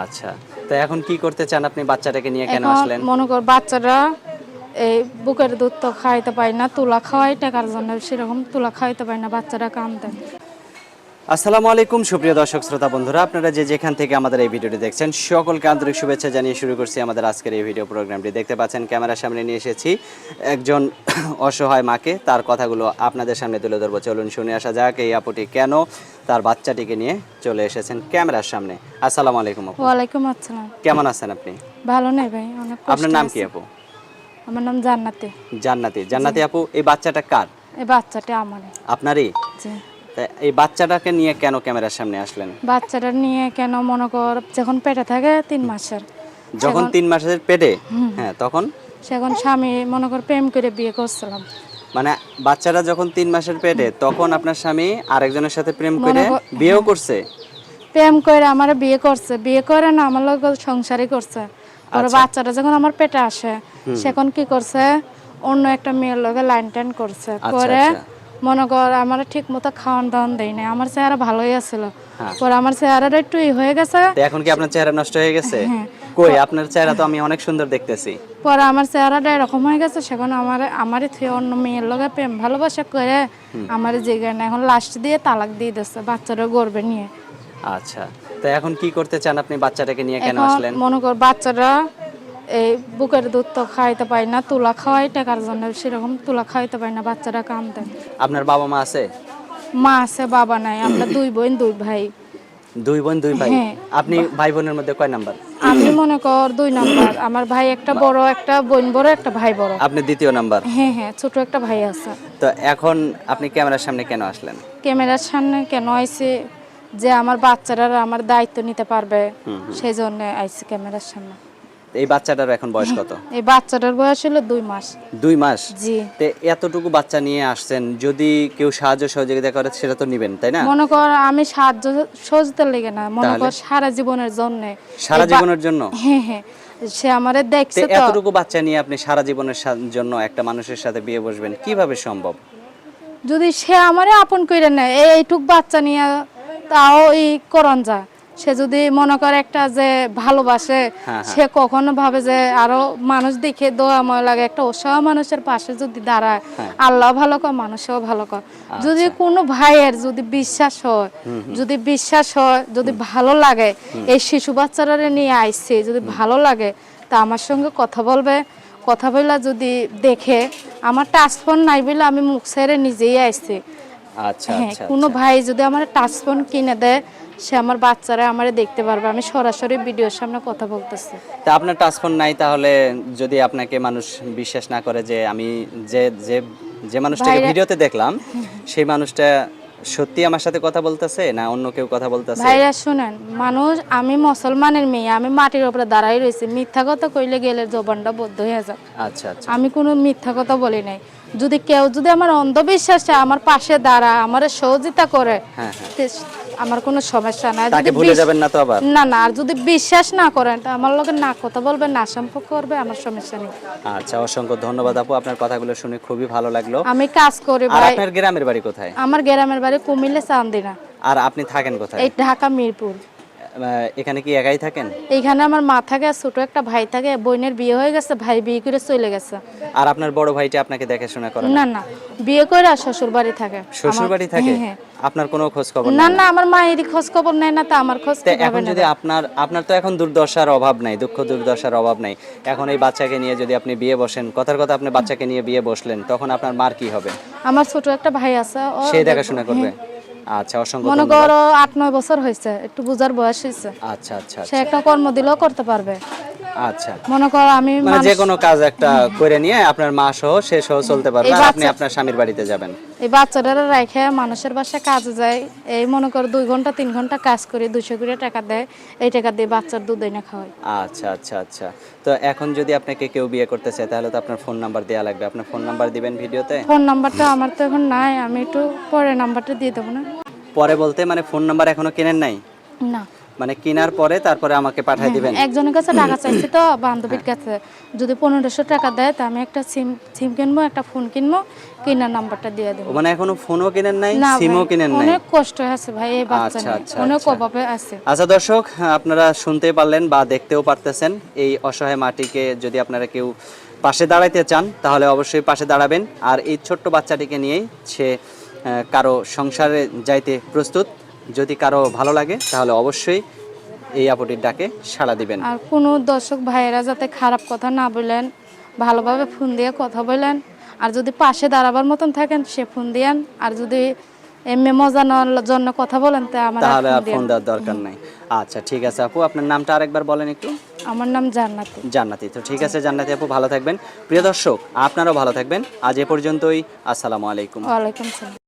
আচ্ছা। তো এখন কি করতে চান আপনি? বাচ্চাটাকে নিয়ে কেন আসলেন? মনে কর বাচ্চারা এই বুকের দুধ তো খাইতে পায় না তুলা খাওয়াই টাকার জন্য সেরকম তুলা খাইতে পায় না বাচ্চারা কান্দে আসসালামু আলাইকুম সুপ্রিয় দর্শক শ্রোতা বন্ধুরা। আপনারা যে যেখান থেকে আমাদের এই ভিডিওটি দেখছেন সকলকে আন্তরিক শুভেচ্ছা জানিয়ে শুরু করছি আমাদের আজকের এই ভিডিও প্রোগ্রামটি। দেখতে পাচ্ছেন ক্যামেরার সামনে নিয়ে এসেছি একজন অসহায় মাকে। তার কথাগুলো আপনাদের সামনে তুলে ধরবো। চলুন শুনে আসা যাক এই আপুটি কেন তার বাচ্চাটিকে নিয়ে চলে এসেছেন ক্যামেরার সামনে। আসসালামু আলাইকুম আপু। ওয়ালাইকুম আসসালাম। কেমন আছেন আপনি? ভালো নেই ভাই অনেক আপনার নাম কি আপু? আমার নাম জান্নাতে। জান্নাতি। জান্নাতি আপু এই বাচ্চাটা কার? এই বাচ্চাটা আমার আপনারই? জি। এই বাচ্চাটাকে নিয়ে কেন ক্যামেরার সামনে আসলেন? বাচ্চাটা নিয়ে কেন মনে কর যখন পেটে থাকে তিন মাসের। যখন তিন মাসের পেটে? হ্যাঁ তখন? সেখন স্বামী মনে কর প্রেম করে বিয়ে করছিলাম। মানে বাচ্চারা যখন তিন মাসের পেটে তখন আপনার স্বামী আরেকজনের সাথে প্রেম করে বিয়েও করছে? প্রেম করে আমার বিয়ে করছে। বিয়ে করে না আমার লোক সংসারই করছে। ওর আচ্ছা। বাচ্চাটা যখন আমার পেটে আসে সেখন কি করছে? অন্য একটা মেয়ের লগে লাইন টাইন করছে। আচ্ছা, করে আচ্ছা। মনে কর আমার ঠিক মতো খাওয়ান দাওয়ান দেয় না আমার চেহারা ভালোই আছিল। হ্যাঁ। পরে আমার চেহারাটা একটু হয়ে গেছে। এখন কি আপনার চেহারা নষ্ট হয়ে গেছে? হ্যাঁ। কই আপনার চেহারা তো আমি অনেক সুন্দর দেখতেছি। পরে আমার চেহারাটা এরকম হয়ে গেছে সেখন আমার আমারই থুয়ে অন্য মেয়ের লগে প্রেম ভালোবাসা করে আমার না এখন লাস্ট দিয়ে তালাক দিয়ে দিচ্ছে বাচ্চারা গর্বে নিয়ে। আচ্ছা। তো এখন কি করতে চান আপনি বাচ্চাটাকে নিয়ে? কেন আসলেন? মনে কর বাচ্চারা এই বুকের দুধ তো খাইতে পায় না তুলা খাওয়াই টাকার জন্য? সেরকম তুলা খাইতে পায় না বাচ্চারা কান্দে আপনার বাবা মা আছে? মা আছে বাবা নাই আমরা দুই বোন দুই ভাই। দুই বোন দুই ভাই? হ্যাঁ। আপনি ভাই বোনের মধ্যে কয় নাম্বার? আমি মনে কর দুই নাম্বার আমার ভাই একটা বড় একটা বোন বড় একটা ভাই বড়। আপনি দ্বিতীয় নাম্বার? হ্যাঁ হ্যাঁ ছোট একটা ভাই আছে। তো এখন আপনি ক্যামেরার সামনে কেন আসলেন? ক্যামেরার সামনে কেন আইছে? যে আমার বাচ্চারা আমার দায়িত্ব নিতে পারবে সেই জন্য আইছে ক্যামেরার সামনে। এই বাচ্চাটার এখন বয়স কত? এই বাচ্চাটার বয়স হলো দুই মাস। দুই মাস? জি। তে এতটুকু বাচ্চা নিয়ে আসছেন যদি কেউ সাহায্য সহযোগিতা করে সেটা তো নিবেন তাই না? মনে কর আমি সাহায্য সহজতে লেগে না মনে কর সারা জীবনের জন্য। সারা জীবনের জন্য? হ্যাঁ হ্যাঁ। সে আমারে দেখছে তো এতটুকু বাচ্চা নিয়ে আপনি সারা জীবনের জন্য একটা মানুষের সাথে বিয়ে বসবেন কীভাবে সম্ভব? যদি সে আমারে আপন করে নেয় এইটুক বাচ্চা নিয়ে তাও ই করন যা। সে যদি মনে করে একটা যে ভালোবাসে হ্যাঁ, সে কখনো ভাবে যে আরও মানুষ দেখে দোয়া দোয়াময় লাগে একটা অসহ মানুষের পাশে যদি দাঁড়ায় হ্যাঁ। আল্লাহ ভালো কর মানুষও ভালো কর। যদি আচ্ছা। কোনো ভাইয়ের যদি বিশ্বাস হয় যদি বিশ্বাস হয় যদি ভালো লাগে এই শিশু বাচ্চারা নিয়ে আইছে যদি ভালো লাগে তা আমার সঙ্গে কথা বলবে। কথা বললা যদি দেখে আমার টাচফোন নাই বলে আমি মুখ ছেড়ে নিজেই আইছি আচ্ছা হ্যাঁ আচ্ছা কোনো ভাই যদি আমার টাচফোন কিনে দেয় সে আমার বাচ্চারা আমারে দেখতে পারবে। আমি সরাসরি ভিডিওর সামনে কথা বলতেছি। তা আপনার টাচফোন নাই তাহলে যদি আপনাকে মানুষ বিশ্বাস না করে যে আমি যে যে যে মানুষটাকে ভিডিওতে দেখলাম সেই মানুষটা সত্যি আমার সাথে কথা বলতেছে না অন্য কেউ কথা বলতেছে? ভাইরা শুনেন মানুষ আমি মুসলমানের মেয়ে আমি মাটির উপরে দাঁড়াই রয়েছি। মিথ্যা কথা কইলে গেলে জবানটা বদ্ধ হয়ে যাবে। আচ্ছা আচ্ছা। আমি কোনো মিথ্যা কথা বলি নাই। যদি কেউ যদি আমার অন্ধবিশ্বাসে আমার পাশে দাঁড়া আমার সহযোগিতা করে হ্যাঁ হ্যাঁ। আমার কোনো সমস্যা নাই। তাকে ভুলে যাবেন না তো আবার? না না আর যদি বিশ্বাস না করেন তা আমার লোকের না কথা বলবে না সম্পর্ক করবে আমার সমস্যা নেই। আচ্ছা অসংখ্য ধন্যবাদ আপু আপনার কথাগুলো শুনে খুবই ভালো লাগল। আমি কাজ করি ভাই। আপনার গ্রামের বাড়ি কোথায়? আমার গ্রামের বাড়ি কুমিল্লা চান্দিনা। আর আপনি থাকেন কোথায়? এই ঢাকা মিরপুর। এখানে কি একাই থাকেন? এইখানে আমার মা থাকে আর ছোট একটা ভাই থাকে বোনের বিয়ে হয়ে গেছে ভাই বিয়ে করে চলে গেছে। আর আপনার বড় ভাইটা আপনাকে দেখাশোনা করে না? না বিয়ে করে আর শ্বশুর বাড়ি থাকে। শ্বশুর বাড়ি থাকে? হ্যাঁ, আপনার কোনো খোঁজ খবর না না আমার মায়েরই খোঁজ খবর নেয় না তা আমার খোঁজ কীভাবে এখন যদি আপনার আপনার তো এখন দুর্দশার অভাব নাই দুঃখ দুর্দশার অভাব নাই। এখন এই বাচ্চাকে নিয়ে যদি আপনি বিয়ে বসেন কথার কথা আপনি বাচ্চাকে নিয়ে বিয়ে বসলেন তখন আপনার মার কি হবে? আমার ছোট একটা ভাই আছে ও সেই দেখাশোনা করবে? আচ্ছা অসংখ্য মনে করো আট নয় বছর হয়েছে একটু বুঝার বয়স হয়েছে। আচ্ছা আচ্ছা সে একটা কর্ম দিলেও করতে পারবে। আচ্ছা। মনে করো আমি মানে যে কোনো কাজ একটা করে নিয়ে আপনার মা সহ সে সহ চলতে পারবে আপনি আপনার স্বামীর বাড়িতে যাবেন। এই বাচ্চাটারা রেখে মানুষের বাসায় কাজে যায়। এই মনে করো দুই ঘণ্টা তিন ঘণ্টা কাজ করি দুশো করে টাকা দেয়। এই টাকা দিয়ে বাচ্চার দুধ এনে খাওয়াই আচ্ছা আচ্ছা আচ্ছা। তো এখন যদি আপনাকে কেউ বিয়ে করতে চায় তাহলে তো আপনার ফোন নাম্বার দেওয়া লাগবে। আপনার ফোন নাম্বার দিবেন ভিডিওতে? ফোন নাম্বারটা আমার তো এখন নাই। আমি একটু পরে নাম্বারটা দিয়ে দেবো না? পরে বলতে মানে ফোন নাম্বার এখনও কেনেন নাই? না। মানে কেনার পরে তারপরে আমাকে পাঠিয়ে দিবেন। একজনের কাছে টাকা চাইছি তো বান্ধবীর কাছে। যদি পনেরোশো টাকা দেয় তা আমি একটা সিম সিম কিনবো একটা ফোন কিনবো কেনার নাম্বারটা দিয়ে দেবো। মানে এখনও ফোনও কিনেন নাই সিমও কিনেন নাই? অনেক কষ্ট আছে ভাই এই বাচ্চা আচ্ছা। আচ্ছা, অনেক আচ্ছা। অভাবে আছে। আচ্ছা দর্শক আপনারা শুনতে পারলেন বা দেখতেও পারতেছেন এই অসহায় মাটিকে যদি আপনারা কেউ পাশে দাঁড়াইতে চান তাহলে অবশ্যই পাশে দাঁড়াবেন। আর এই ছোট্ট বাচ্চাটিকে নিয়েই সে কারও সংসারে যাইতে প্রস্তুত। যদি কারও ভালো লাগে তাহলে অবশ্যই এই আপুটির ডাকে সাড়া দিবেন। আর কোনো দর্শক ভাইয়েরা যাতে খারাপ কথা না বলেন ভালোভাবে ফোন দিয়ে কথা বলেন আর যদি পাশে দাঁড়াবার মতন থাকেন সে ফোন দিয়েন আর যদি এমনি মজা নেওয়ার জন্য কথা বলেন তা আমার তাহলে আর ফোন দেওয়ার দরকার নাই। আচ্ছা ঠিক আছে আপু আপনার নামটা আরেকবার বলেন একটু। আমার নাম জান্নাতি। জান্নাতি তো ঠিক আছে জান্নাতি আপু ভালো থাকবেন। প্রিয় দর্শক আপনারাও ভালো থাকবেন। আজ এ পর্যন্তই আসসালামু আলাইকুম। ওয়ালাইকুম সালাম